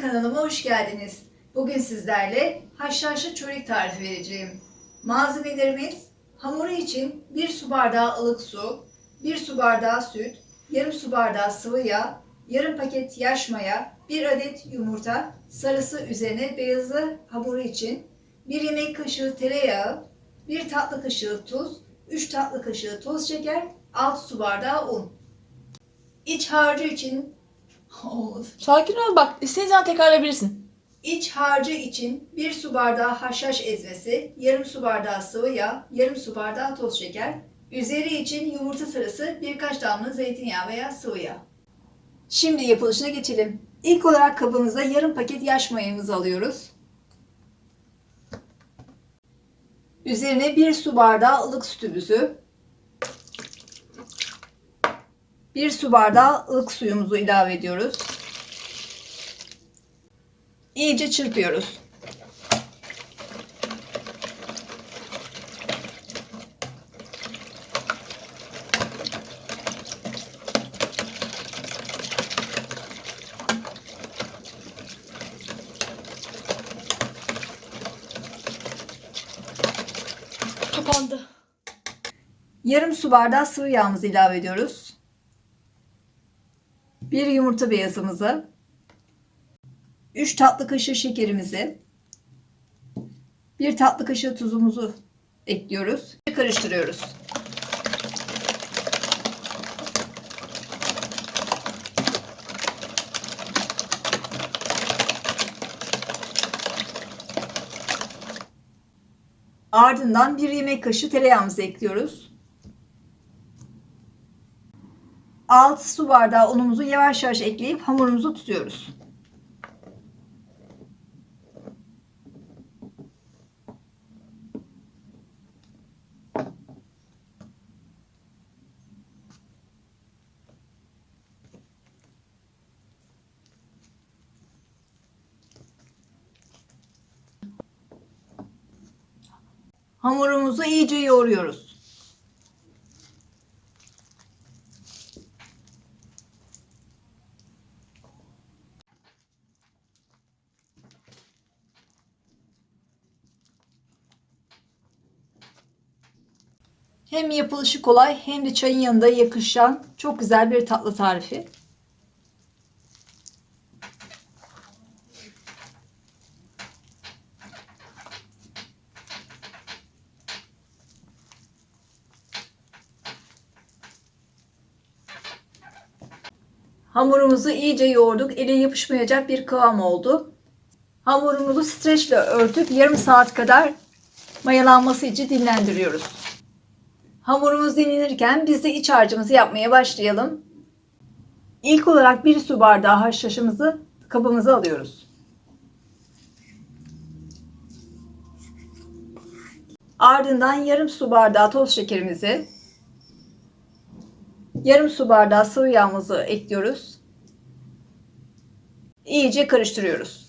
Kanalıma hoş geldiniz. Bugün sizlerle haşhaşlı çörek tarifi vereceğim. Malzemelerimiz hamuru için 1 su bardağı ılık su, 1 su bardağı süt, yarım su bardağı sıvı yağ, yarım paket yaş maya, 1 adet yumurta, sarısı üzerine beyazı hamuru için 1 yemek kaşığı tereyağı, 1 tatlı kaşığı tuz, 3 tatlı kaşığı toz şeker, 6 su bardağı un. İç harcı için Of. Sakin ol bak. İstediğin zaman tekrarlayabilirsin. İç harcı için 1 su bardağı haşhaş ezmesi, yarım su bardağı sıvı yağ, yarım su bardağı toz şeker, üzeri için yumurta sarısı, birkaç damla zeytinyağı veya sıvı yağ. Şimdi yapılışına geçelim. İlk olarak kabımıza yarım paket yaş mayamızı alıyoruz. Üzerine 1 su bardağı ılık sütümüzü, 1 su bardağı ılık suyumuzu ilave ediyoruz. İyice çırpıyoruz. Kapandı. Yarım su bardağı sıvı yağımızı ilave ediyoruz. Bir yumurta beyazımızı, 3 tatlı kaşığı şekerimizi, 1 tatlı kaşığı tuzumuzu ekliyoruz ve karıştırıyoruz. Ardından 1 yemek kaşığı tereyağımızı ekliyoruz. 6 su bardağı unumuzu yavaş yavaş ekleyip hamurumuzu tutuyoruz. Hamurumuzu iyice yoğuruyoruz. Hem yapılışı kolay hem de çayın yanında yakışan çok güzel bir tatlı tarifi. Hamurumuzu iyice yoğurduk. Ele yapışmayacak bir kıvam oldu. Hamurumuzu streçle örtüp yarım saat kadar mayalanması için dinlendiriyoruz. Hamurumuz dinlenirken biz de iç harcımızı yapmaya başlayalım. İlk olarak bir su bardağı haşhaşımızı kabımıza alıyoruz. Ardından yarım su bardağı toz şekerimizi, yarım su bardağı sıvı yağımızı ekliyoruz. İyice karıştırıyoruz.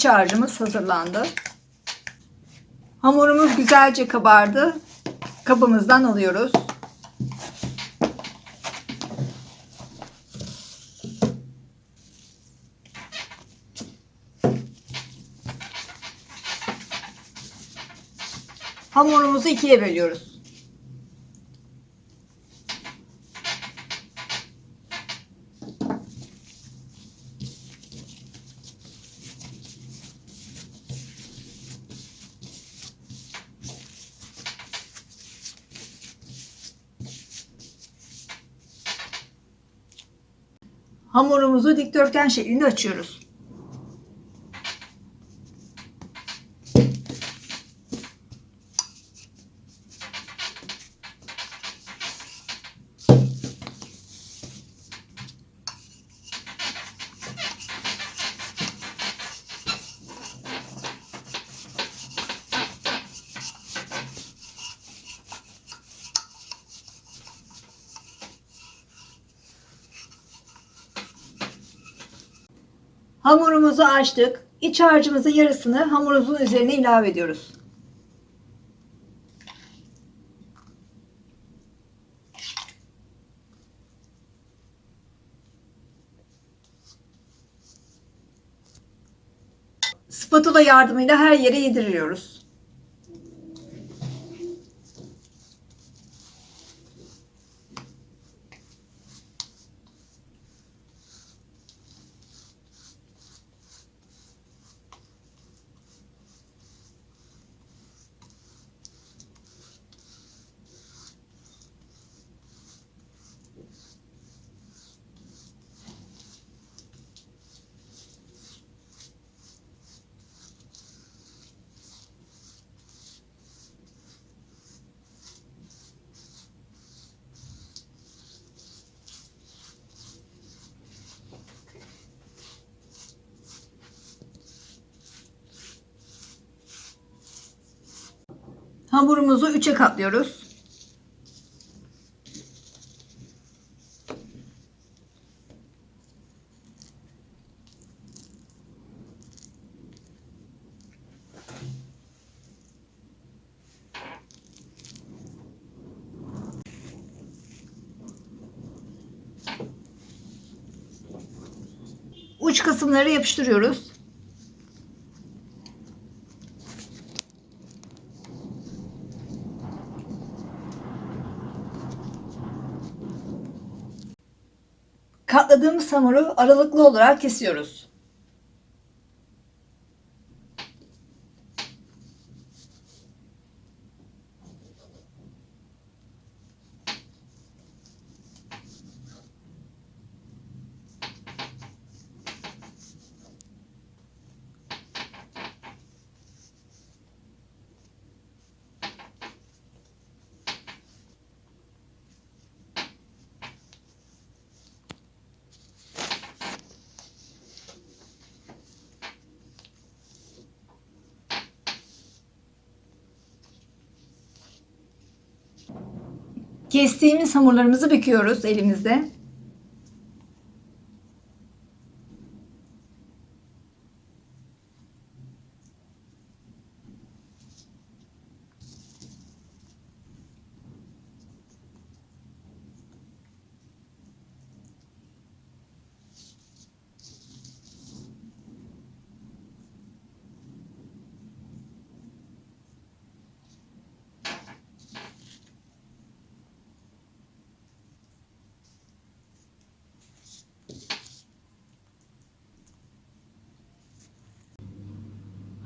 İç harcımız hazırlandı. Hamurumuz güzelce kabardı. Kabımızdan alıyoruz. Hamurumuzu ikiye bölüyoruz. Hamurumuzu dikdörtgen şeklinde açıyoruz. Hamurumuzu açtık. İç harcımızın yarısını hamurumuzun üzerine ilave ediyoruz. Spatula yardımıyla her yere yediriyoruz. Hamurumuzu üçe katlıyoruz. Uç kısımları yapıştırıyoruz. Katladığımız hamuru aralıklı olarak kesiyoruz. Kestiğimiz hamurlarımızı büküyoruz elimizde.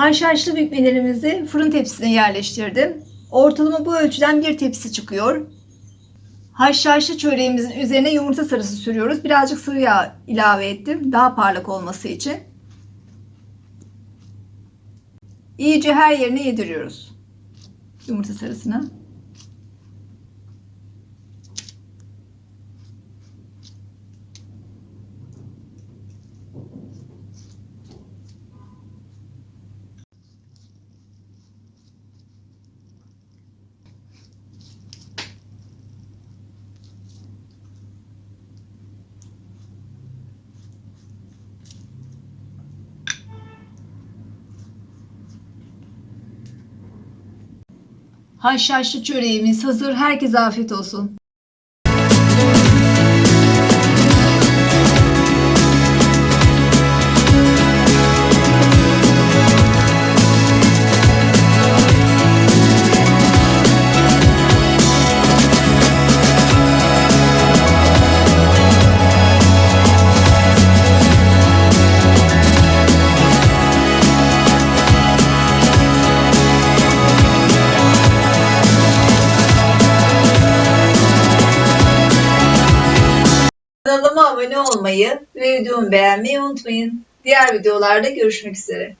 Haşhaşlı bükmelerimizi fırın tepsisine yerleştirdim. Ortalama bu ölçüden bir tepsi çıkıyor. Haşhaşlı çöreğimizin üzerine yumurta sarısı sürüyoruz. Birazcık sıvı yağ ilave ettim. Daha parlak olması için. İyice her yerine yediriyoruz. Yumurta sarısını. Haşhaşlı çöreğimiz hazır. Herkese afiyet olsun. Olmayı ve videomu beğenmeyi unutmayın. Diğer videolarda görüşmek üzere.